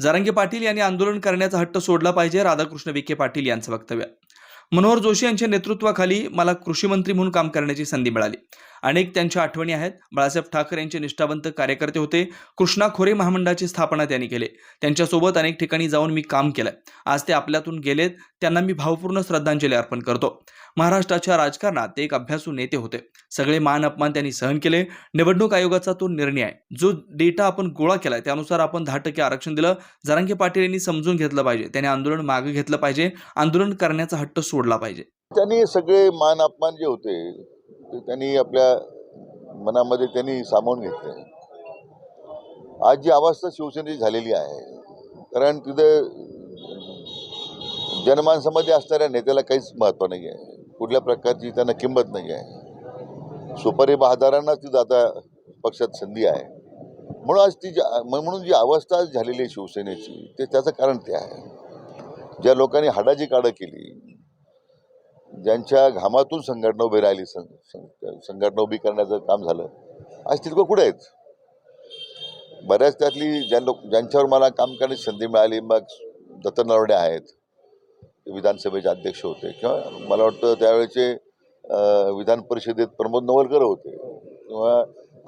जारंगे पाटील यांनी आंदोलन करण्याचा हट्ट सोडला पाहिजे राधाकृष्ण विखे पाटील यांचं वक्तव्य. मनोहर जोशी यांच्या नेतृत्वाखाली मला कृषी मंत्री म्हणून काम करण्याची संधी मिळाली. अनेक त्यांच्या आठवणी आहेत. बाळासाहेब ठाकरे यांचे निष्ठावंत कार्यकर्ते होते. कृष्णा खोरे महामंडळाची स्थापना त्यांनी केली. त्यांच्यासोबत अनेक ठिकाणी जाऊन मी काम केलंय आज ते आपल्यातून गेलेत. त्यांना मी भावपूर्ण श्रद्धांजली अर्पण करतो. महाराष्ट्राच्या राजकारणात ते एक अभ्यासू नेते होते. सगळे मान अपमान त्यांनी सहन केले. निवडणूक आयोगाचा तो निर्णय आहे. जो डेटा आपण गोळा केलाय त्यानुसार आपण दहा टक्के आरक्षण दिलं. जरांगे पाटील यांनी समजून घेतलं पाहिजे. त्याने आंदोलन मागे घेतलं पाहिजे. आंदोलन करण्याचा हट्ट सोडला पाहिजे. त्यांनी सगळे मान अपमान जे होते ते त्यांनी आपल्या मनामध्ये त्यांनी सामावून घेतले. आज जी अवस्था शिवसेनेची झालेली आहे कारण तिथे जनमानसामध्ये असणाऱ्या नेत्याला काहीच महत्त्व नाही आहे. कुठल्या प्रकारची त्यांना किंमत नाही आहे. सुपारी बहादारांनाच तिथं आता पक्षात संधी आहे. म्हणून आज ती जी म्हणून जी अवस्था झालेली आहे शिवसेनेची ते त्याचं कारण ते आहे. ज्या लोकांनी हाडाची काढं केली ज्यांच्या घामातून संघटना उभी राहिली सं संघटना उभी करण्याचं काम झालं. आज ती कुठे आहेत? बऱ्याच त्यातली ज्या लोक ज्यांच्यावर मला काम करण्याची संधी मिळाली मग दत्त नरवडे आहेत. विधानसभेचे अध्यक्ष होते. किंवा मला वाटतं त्यावेळेचे विधान परिषदेत प्रमोद नवलकर होते. किंवा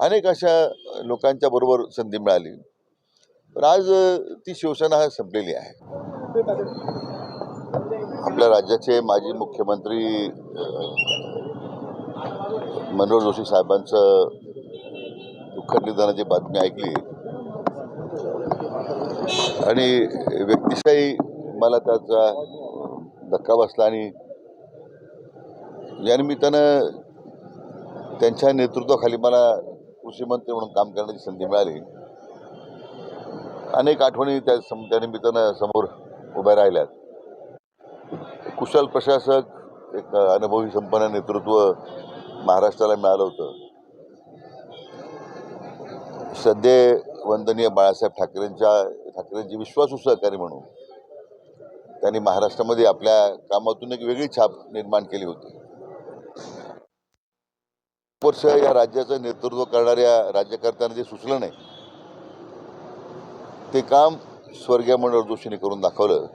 अनेक अशा लोकांच्या बरोबर संधी मिळाली. पण आज ती शिवसेना संपलेली आहे. आपल्या राज्याचे माजी मुख्यमंत्री मनोहर जोशी साहेबांचं दुःखद निधनाची बातमी ऐकली. आणि व्यक्तिशाही मला त्याचा धक्का बसला आणि या निमित्तानं त्यांच्या नेतृत्वाखाली मला कृषी मंत्री म्हणून काम करण्याची संधी मिळाली. अनेक आठवणी त्या सम त्या निमित्तानं समोर उभ्या राहिल्यात. कुशल प्रशासक एक अनुभवी संपन्न नेतृत्व महाराष्ट्राला मिळालं होतं. सध्या वंदनीय बाळासाहेब ठाकरेंच्या ठाकरेंची विश्वासू सहकारी म्हणून त्यांनी महाराष्ट्रामध्ये आपल्या कामातून एक वेगळी छाप निर्माण केली होती. वर्ष या राज्याचं नेतृत्व करणाऱ्या राज्यकर्त्यांना जे सुचलं नाही ते काम स्वर्गीय मनोहर जोशीने करून दाखवलं.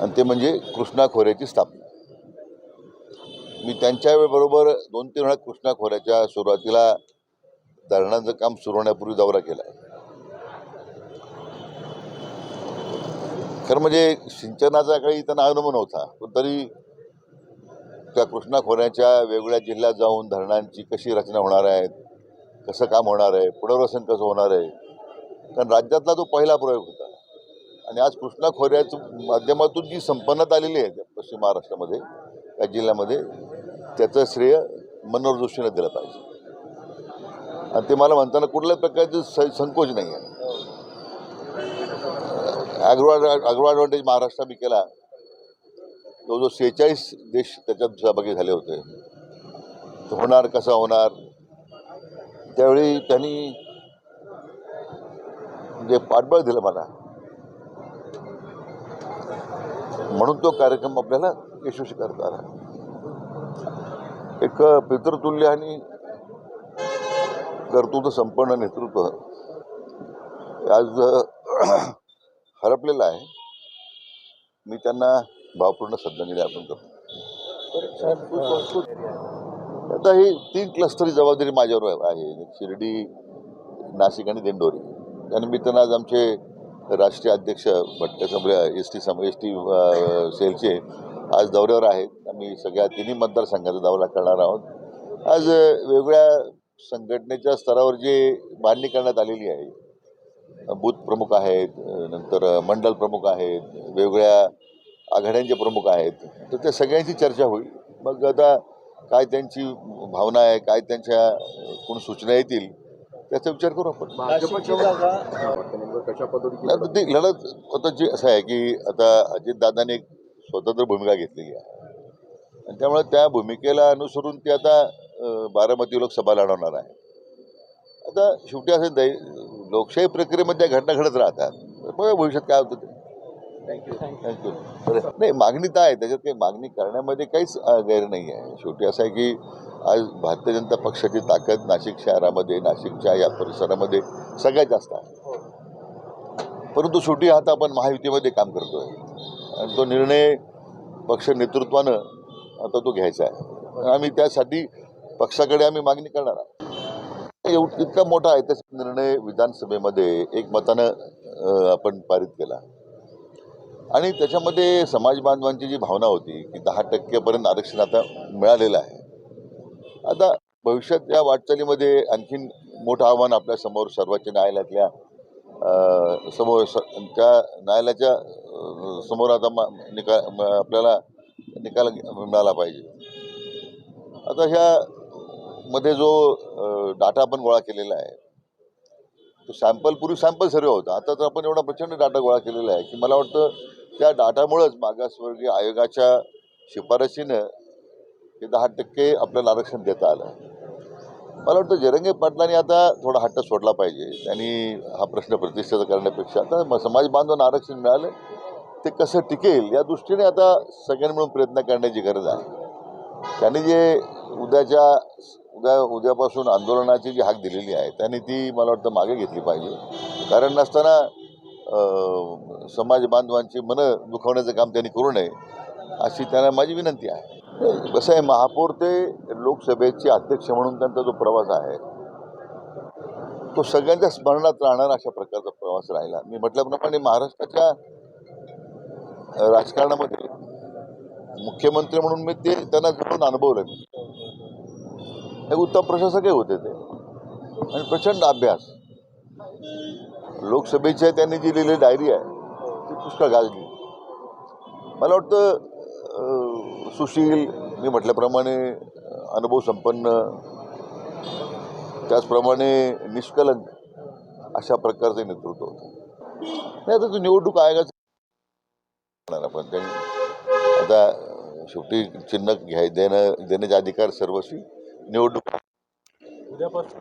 आणि ते म्हणजे कृष्णा खोऱ्याची स्थापना. मी त्यांच्या बरोबर दोन तीन वेळा कृष्णा खोऱ्याच्या सुरुवातीला धरणाचं काम सुरू होण्यापूर्वी दौरा केला. खरं म्हणजे सिंचनाचा काही त्यांना अनुभव नव्हता पण तरी त्या कृष्णा खोऱ्याच्या वेगवेगळ्या जिल्ह्यात जाऊन धरणांची कशी रचना होणार आहे कसं काम होणार आहे पुनर्वसन कसं होणार आहे कारण राज्यातला तो पहिला प्रयोग होता. आणि आज कृष्णा खोऱ्याच्या माध्यमातून जी संपन्नता आलेली आहे पश्चिम महाराष्ट्रामध्ये या जिल्ह्यामध्ये त्याचं श्रेय मनोहर जोशीने दिलं पाहिजे. आणि ते मला म्हणताना कुठल्याच प्रकारचं स संकोच नाही आहे. ॲग्रो ॲग्रो ॲडव्हान्टेज महाराष्ट्राने केला. जवळजवळ सेहेचाळीस देश त्याच्यात सहभागी झाले होते. तो होणार कसा होणार? त्यावेळी त्यांनी म्हणजे पाठबळ दिलं मला म्हणून तो कार्यक्रम आपल्याला यशस्वी करता आला. एक पितृतुल्य आणि कर्तृत्व संपन्न नेतृत्व आज हरपलेलं आहे. मी त्यांना भावपूर्ण श्रद्धांजली अर्पण करतो. आता ही तीन क्लस्टरची जबाबदारी माझ्यावर आहे. शिर्डी नाशिक आणि दिंडोरी. त्या निमित्तानं आज आमचे राष्ट्रीय अध्यक्ष भट्ट समोर एस टी सम एस टी सेलचे आज दौऱ्यावर आहेत. आम्ही सगळ्या तिन्ही मतदारसंघाचा दौरा करणार आहोत. आज वेगवेगळ्या संघटनेच्या स्तरावर जे मांडणी करण्यात आलेली आहे बूथ प्रमुख आहेत नंतर मंडल प्रमुख आहेत वेगवेगळ्या आघाड्यांचे प्रमुख आहेत तर त्या सगळ्यांची चर्चा होईल. मग आता काय त्यांची भावना आहे काय त्यांच्या कोण सूचना येतील त्याचा विचार करू आपण. कशा पद्धतीने लढत आता जे असं आहे की आता अजितदादाने एक स्वतंत्र भूमिका घेतलेली आहे. आणि त्यामुळे त्या भूमिकेला अनुसरून ते आता बारामती लोकसभा लढवणार आहे. आता शेवटी असं दै लोकशाही प्रक्रियेमध्ये त्या घटना घडत राहतात. बघा भविष्यात काय होतं ते. थँक्यू नाही मागणी तर आहे. त्याच्यात काही मागणी करण्यामध्ये काहीच गैर नाही आहे शेवटी असं आहे की आज भारतीय जनता पक्षाची ताकद नाशिक शहरामध्ये नाशिकच्या या परिसरामध्ये सगळ्यात जास्त आहे. परंतु शेवटी आता आपण महायुतीमध्ये काम करतोय. आणि तो निर्णय पक्ष नेतृत्वानं आता तो घ्यायचा आहे. आम्ही त्यासाठी पक्षाकडे आम्ही मागणी करणार आहे एव- इतका मोठा ऐतिहासिक निर्णय विधानसभेमध्ये एक मतानं अं, आपण पारित केला. आणि त्याच्यामध्ये समाज बांधवांची जी भावना होती की दहा टक्केपर्यंत आरक्षण आता मिळालेलं आहे. आता भविष्यात या वाटचालीमध्ये आणखीन मोठं आव्हान आपल्यासमोर सर्वोच्च न्यायालयातल्या समोर स- त्या न्यायालयाच्या समोर आता मा- निकाल आपल्याला निकाल मिळाला पाहिजे. आता ह्या मध्ये जो डाटा आपण गोळा केलेला आहे तो सॅम्पल पूर्वी सॅम्पल सर्वे होता. आता तर आपण एवढा प्रचंड डाटा गोळा केलेला आहे की मला वाटतं त्या डाटामुळंच मागासवर्गीय आयोगाच्या शिफारशीनं हे दहा टक्के आपल्याला आरक्षण देता आलं. मला वाटतं जरंगे पाटलांनी आता थोडा हट्ट सोडला पाहिजे. त्यांनी हा प्रश्न प्रतिष्ठित करण्यापेक्षा आता समाज बांधवांना आरक्षण मिळालं ते कसं टिकेल या दृष्टीने आता सगळ्यांनी मिळून प्रयत्न करण्याची गरज आहे. त्यांनी जे उद्याच्या उद्या उद्यापासून आंदोलनाची जी हाक दिलेली आहे त्यांनी ती मला वाटतं मागे घेतली पाहिजे. कारण नसताना समाज बांधवांची मनं दुखवण्याचं काम त्यांनी करू नये अशी त्यांना माझी विनंती आहे. कसं आहे महापौर ते लोकसभेचे अध्यक्ष म्हणून त्यांचा जो प्रवास आहे तो सगळ्यांच्या स्मरणात राहणार अशा प्रकारचा प्रवास राहिला. मी म्हटल्याप्रमाणे महाराष्ट्राच्या राजकारणामध्ये मुख्यमंत्री म्हणून मी ते त्यांना जवळून अनुभवलं मी. हे उत्तम प्रशासकही होते ते. आणि प्रचंड अभ्यास. लोकसभेच्या त्यांनी जी लिहिलेली डायरी आहे ती पुष्कळ गाजली. मला वाटतं सुशील मी म्हटल्याप्रमाणे अनुभव संपन्न त्याचप्रमाणे निष्कलंक अशा प्रकारचे नेतृत्व होतं. नाही आता तो निवडणूक आयोगाचं करणार आपण त्यांनी आता शेवटी चिन्ह घ्याय देणं देण्याचे अधिकार सर्वस्वी. निवडणूक. उद्यापासून.